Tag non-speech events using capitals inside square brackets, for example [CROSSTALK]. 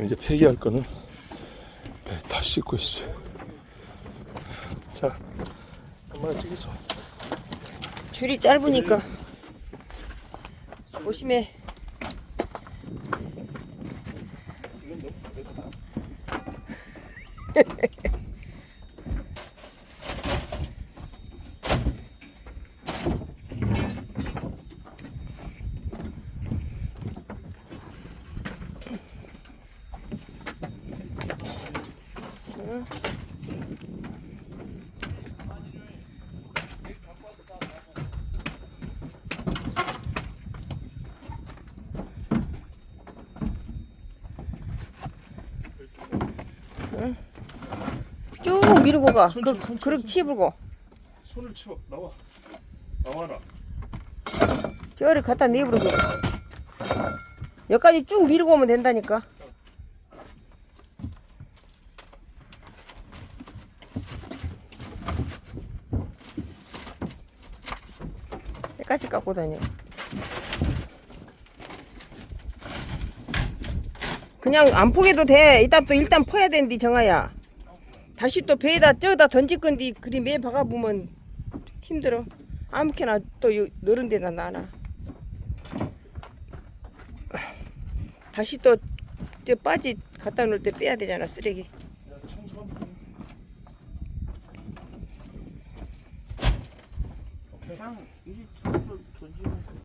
이제 폐기할 거는 배다 싣고 있어. 자, 엄마 저기서 줄이 짧으니까 조심해. [LAUGHS] 쭉 밀고 가. 그, 그, 그렇게 치불고. 손을 치워 나와 나와라. 저리 갖다 내버려둬. 여기까지 쭉 밀고 오면 된다니까. 여기까지 갖고 다녀. 그냥 안 포개도 돼. 이따 또 일단 퍼야 되는데 정아야. 다시 또 배에다 쪄다 던질 건데 그리 매 박아보면 힘들어. 아무렇게나 또 요- 너른 데다 놔놔. 다시 또 저 빠지 갖다 놓을 때 빼야 되잖아 쓰레기. 야, 청소하면 그냥 이리 쳐서 던지면